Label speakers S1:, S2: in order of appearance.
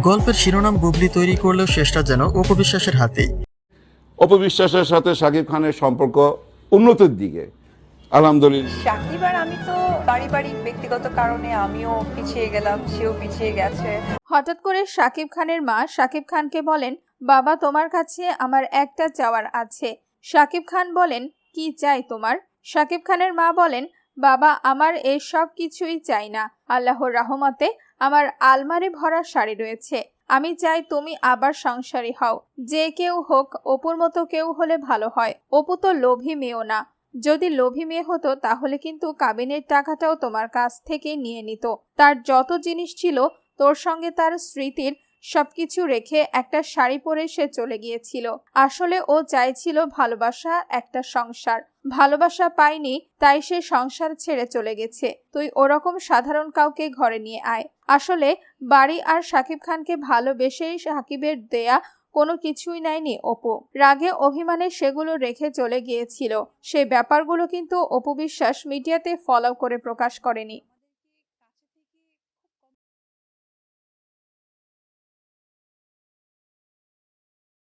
S1: গল্পের শিরোনাম বুবলি তৈরি করলেও শেষটা যেন উপবিশ্বাসের হাতেই।
S2: অপবিশ্বাসের সাথে শাকিব খানের সম্পর্ক উন্নতির দিকে। আলহামদুলিল্লাহ।
S3: সাকিব আর আমি তো পারিবারিক ব্যক্তিগত কারণে আমিও পিছিয়ে গেলাম সেও পিছিয়ে গেছে।
S4: হঠাৎ করে শাকিব খানের মা শাকিব খানকে বলেন বাবা তোমার কাছে আমার একটা চাওয়ার আছে। শাকিব খান বলেন কি চাই তোমার? শাকিব খানের মা বলেন বাবা, আমার এই সব কিছুই চাই না। আল্লাহর রহমতে আমার আলমারি ভরা শাড়ি রয়েছে। আমি চাই তুমি আবার সংসারী হও। যে কেউ হোক, অপুর মতো কেউ হলে ভালো হয়। অপু তো লোভী মেয়েও না। যদি লোভী মেয়ে হতো, তাহলে কিন্তু কাবিনের টাকাটাও তোমার কাছ থেকে নিয়ে নিত। তার যত জিনিস ছিল, তোর সঙ্গে তার স্মৃতির সবকিছু রেখে একটা শাড়ি পরে সে চলে গিয়েছিল। আসলে ও চাইছিল ভালোবাসা, একটা সংসার। ভালোবাসা পায়নি, তাই সে সংসার ছেড়ে চলে গেছে। তুই ওরকম সাধারণ কাউকে ঘরে নিয়ে আয়। আসলে বাড়ি আর সাকিব খানকে ভালোবেসেই সাকিবের দেয়া কোনো কিছুই নেয়নি অপু। রাগে অভিমানে সেগুলো রেখে চলে গিয়েছিল। সেই ব্যাপারগুলো কিন্তু অপু বিশ্বাস মিডিয়াতে ফলো করে প্রকাশ করেনি।